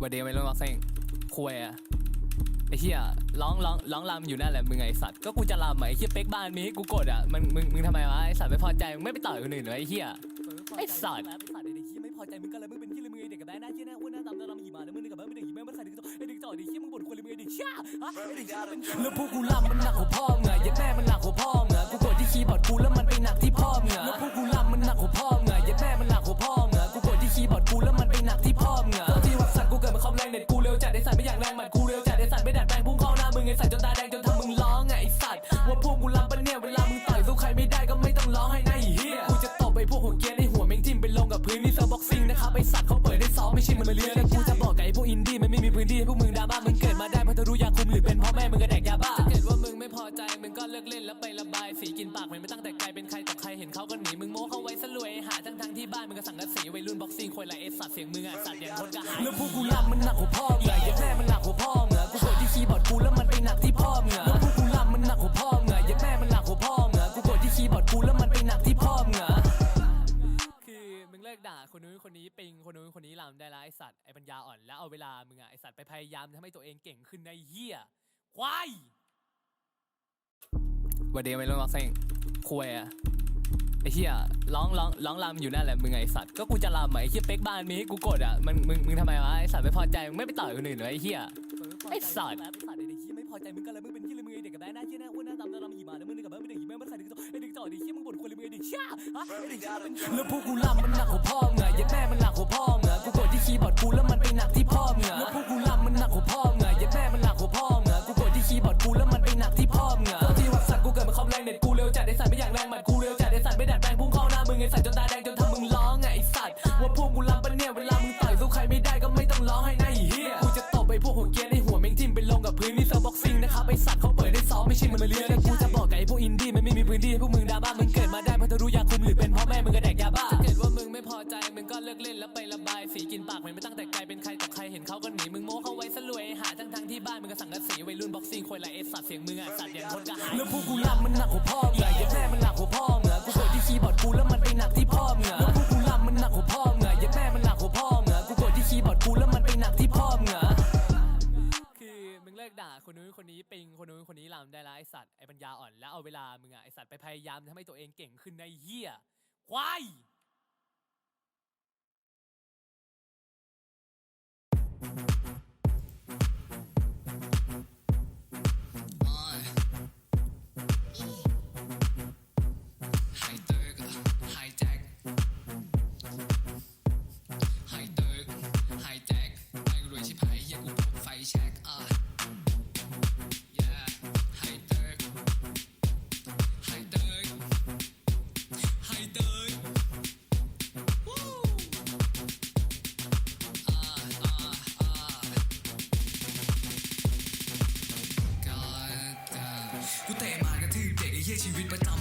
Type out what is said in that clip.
วันเดียวไม่รู้ว่าเซ็งคุยอะไอ้เหี้ยร้องร้องร้องรำอยู่นั่นแหละมึงไอ้สัตว์ก็กูจะรำอะไอ้เหี้ยเป๊กบ้านมีให้กูกดอะมันมึงมึงทำไมวะไอ้สัตว์ไม่พอใจมึงไม่ไปต่อยคนอื่นเหรอไอ้เหี้ยไอ้สัตว์ไอ้สัตว์ไอ้เด็กเหี้ยไม่พอใจมึงก็เลยมึงเป็นที่เลยมึงไอ้เด็กกับแบนหน้าเหี้ยหน้าอ้วนหน้าดำหน้าดำหีมาแล้วมึงนี่กับแบนไม่ได้หีแม่งมันใส่เด็กจ่อไอ้เด็กจ่อไอ้เหี้ยมึงบ่นคนเลยมึงไอ้เด็กเชี่ยฮะไอ้เด็กเชี่ยเป็นแล้วพวกกูรำมันหนักกว่าพ่อมึงอะยัดแม่มันหนักกว่าพ่อมึงอะกูกดที่คีย์บอร์ดกูแล้วมันไปหนักที่พ่อมึงอะ ไอ้สัตว์ไม่อยากแรงหมัดกูเร็วจัดไอ้สัตว์ไม่ดัดแปลงพุ่งเข้าหน้ามึงไอสัตว์จนตาแดงจนทำมึงร้องอะไอสัตว์ว่าพวกกูรำปะเนี่ยเวลามึงต่อยสู้ใครไม่ได้ก็ไม่ต้องร้องให้นะไอเหี้ยกูจะตบไอ้พวกหัวเกียร์ในหัวแม่งทิ่มไปลงกับพื้นนี่เซิร์บ็อกซิ่งนะครับไอสัตว์เขาเปิดได้ซ้อมไม่ใช่มันมาเรียนแล้วกูจะบอกกับไอพวกอินดี้มันไม่มีพื้นที่ให้พวกมึงดราม่ามึงเกิดมาได้เพราะเธอรู้ยาคุมหรือเป็นพ่อแม่มึงก็แดกยาบ้าถ้าเกิดว่ามึงไม่พอใจมึงก็เลิกเล่นแล้วไประบายสีกินปากมันไม่ตั้งแต่ไกล ก็สั่งกระสีวัยรุ่นบ็อกซิ่งควยไรเอสัตว์เสียงมึงอะสัตว์อย่างคนกระหายแล้วพวกกูรำมันหนักกว่าพ่อมึงอะยัดแม่มันหนักกว่าพ่อมึงอะกูกดที่คีย์บอร์ดกูแล้วมันไปหนักที่พ่อมึงอะแล้วพวกกูรำมันหนักกว่าพ่อมึงอะยัดแม่มันหนักกว่าพ่อมึงอะกูกดที่คีย์บอร์ดกูแล้วมันไปหนักที่พ่อมึงอะคือมึงเลิกด่าคนนู้นคนนี้ปิงคนนู้นคนนี้ลำได้ละไอสัตว์ไอปัญญาอ่อนแล้วเอาเวลามึงอะไอสัตว์ไปพยายามทำให้ตัวเองเก่งขึ้นในเหี้ยควายวันเดียวไม่รู้ว่าเซ็งคุยอะ ไอเหี้ยร้องร้องร้องรำอยู่นั่นแหละมึงไอสัตว์ก็กูจะรำอะไอเหี้ยเป๊กบ้านมีให้กูกดอะมันมึงมึงทำไมวะไอสัตว์ไม่พอใจมึงไม่ไปต่อยคนอื่นเหรอไอเหี้ยไอ้สัตว์ไอ้สัตว์ไอ้เด็กเหี้ยไม่พอใจมึงก็เลยมึงเป็นที่เลยมึงไอ้เด็กกับแบนหน้าเหี้ยหน้าอ้วนหน้าดำหน้าดำหีมาแล้วมึงนี่กับแบนไม่ได้หีแม่งมันใส่เด็กจ่อไอ้เด็กจ่อไอ้เหี้ยมึงบ่นคนเลยมึงไอ้เด็กเชี่ยฮะไอ้เด็กเชี่ยเป็นแล้วพวกกูรำมันหนักกว่าพ่อ ดัดแปลงพุ่งเข้าหน้ามึงไอ้สัตว์จนตาแดงจนทำมึงร้องไอ้สัตว์ว่าพวกกูรำปะเนี่ยเวลามึงต่อยสู้ใครไม่ได้ก็ไม่ต้องร้องให้นะไอ้เหี้ยกูจะตบไอ้พวกหัวเกียร์ในหัวแม่งทิ่มไปลงกับพื้นนี่เซิร์บ็อกซิ่งนะครับไอ้สัตว์เขาเปิดได้ซ้อมไม่ใช่มันมาเรียนแล้วกูจะบอกกับไอ้พวกอินดี้มันไม่มีพื้นที่ให้พวกมึงดราม่ามึงเกิดมาได้เพราะเธอรู้ยาคุมหรือเป็นพ่อแม่มึงก็แดกยาบ้าถ้าเกิดว่ามึงไม่พอใจมึงก็เลิกเล่นแล้วไประบายสีกินปากมันไม่ตั้งแต่ไกลเป็นใครต่อใครเห็นเขาก็หนีมึงโม้เขาไว้ซะรวยหาทั้งทางที่บ้านมึงก็สั่งกระสีวัยรุ่นบ็อกซิ่งควยไรเอสัตว์เสียงมึงอะสัตว์อย่างคนกระหายแล้วพวกกูรำมันหนักกว่าพ่อมึงอะยัดแม่มันหนักกว่าพ่อมึง คีย์บอร์ดกูแล้วมันไปหนักที่พ่อมึงอะแล้วพวกกูรำมันหนักกว่าพ่อมึงอะยัดแม่มันหนักกว่าพ่อมึงอะกูกดที่คีย์บอร์ดกูแล้วมันไปหนักที่พ่อมึงอะคือมึงเลิกด่าคนนู้นคนนี้ปิงคนนู้นคนนี้ลำได้ละไอสัตว์ไอปัญญาอ่อนแล้วเอาเวลามึงอะไอสัตว์ไปพยายามทำให้ตัวเองเก่งขึ้นในเหี้ยควาย God damn กูเ